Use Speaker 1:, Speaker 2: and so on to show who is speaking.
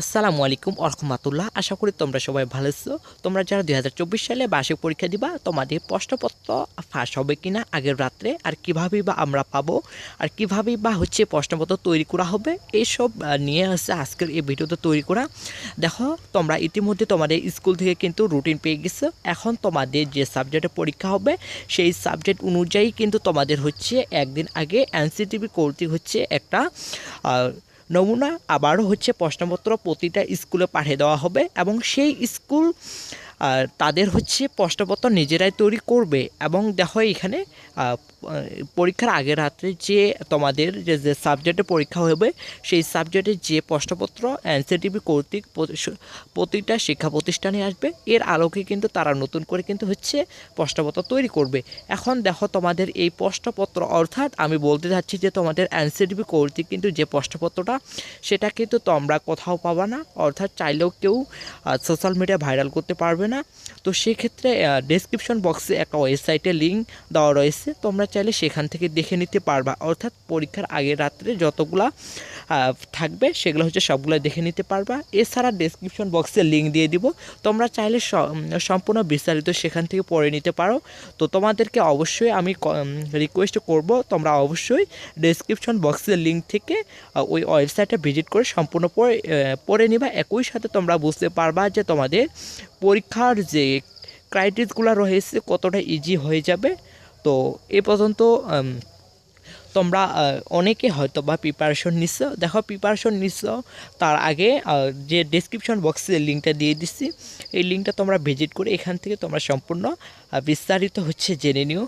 Speaker 1: আসসালামু আলাইকুম আরহামাতুল্লাহ আশা করি তোমরা সবাই ভালো আছো। তোমরা যারা দুই হাজার চব্বিশ সালে বার্ষিক পরীক্ষা দিবা, তোমাদের প্রশ্নপত্র ফাঁস হবে কিনা, আগের রাত্রে, আর কীভাবে বা আমরা পাবো, আর কীভাবে বা হচ্ছে প্রশ্নপত্র তৈরি করা হবে এইসব নিয়ে হচ্ছে আজকের এই ভিডিওতে তৈরি করা। দেখো, তোমরা ইতিমধ্যে তোমাদের স্কুল থেকে কিন্তু রুটিন পেয়ে গেছো। এখন তোমাদের যে সাবজেক্টে পরীক্ষা হবে, সেই সাবজেক্ট অনুযায়ী কিন্তু তোমাদের হচ্ছে একদিন আগে এনসিটিভি কর্তৃক হচ্ছে একটা নমুনা আবারও হচ্ছে প্রশ্নপত্র প্রতিটা স্কুলে পাঠিয়ে দেওয়া হবে এবং সেই স্কুল আহ, তাদের হচ্ছে প্রশ্নপত্র নিজেরাই তৈরি করবে এবং দেখো এখানে পরীক্ষার আগের রাত্রে যে তোমাদের যে যে সাবজেক্টে পরীক্ষা হবে সেই সাবজেক্টে যে প্রশ্নপত্র এনসিটিভি কর্তৃক প্রতি- প্রতিটা শিক্ষা প্রতিষ্ঠানে আসবে এর আলোকে কিন্তু তারা নতুন করে কিন্তু হচ্ছে প্রশ্নপত্র তৈরি করবে। এখন দেখো তোমাদের এই প্রশ্নপত্র অর্থাৎ আমি বলতে চাচ্ছি যে তোমাদের এনসিটিভি কর্তৃক কিন্তু যে প্রশ্নপত্রটা সেটা কিন্তু তোমরা কোথাও পাবা না অর্থাৎ চাইলেও কেউ সোশ্যাল মিডিয়া ভাইরাল করতে পারবে না। তো সেক্ষেত্রে ডেসক্রিপশন বক্সে একটা ওয়েবসাইটের লিঙ্ক দেওয়া রয়েছে। তোমরা চাইলে সেখান থেকে দেখে নিতে পারবা। অর্থাৎ পরীক্ষার আগের রাত্রে যতগুলা থাকবে, সেগুলো হচ্ছে সবগুলো দেখে নিতে পারবা। এছাড়া ডেসক্রিপশন বক্সে লিঙ্ক দিয়ে দিব। তোমরা চাইলে সম্পূর্ণ বিস্তারিত সেখান থেকে পড়ে নিতে পারো। তো তোমাদেরকে অবশ্যই আমি রিকোয়েস্ট করব, তোমরা অবশ্যই ডেসক্রিপশন বক্সের লিঙ্ক থেকে ওই ওয়েবসাইটে ভিজিট করে সম্পূর্ণ পড়ে পড়ে নিবা। একই সাথে তোমরা বুঝতে পারবা যে তোমাদের পরীক্ষার যে ক্রাইটেরিয়াসগুলো রয়েছে, কতটা ইজি হয়ে যাবে। তো এ পর্যন্ত তোমরা অনেকে হয়তো বা প্রিপারেশন নিচ্ছ দেখো প্রিপারেশন নিচ্ছ তার আগে যে ডেসক্রিপশন বক্সে লিঙ্কটা দিয়ে দিচ্ছি এই লিঙ্কটা তোমরা ভিজিট করে এখান থেকে তোমরা সম্পূর্ণ বিস্তারিত হচ্ছে জেনে নিও।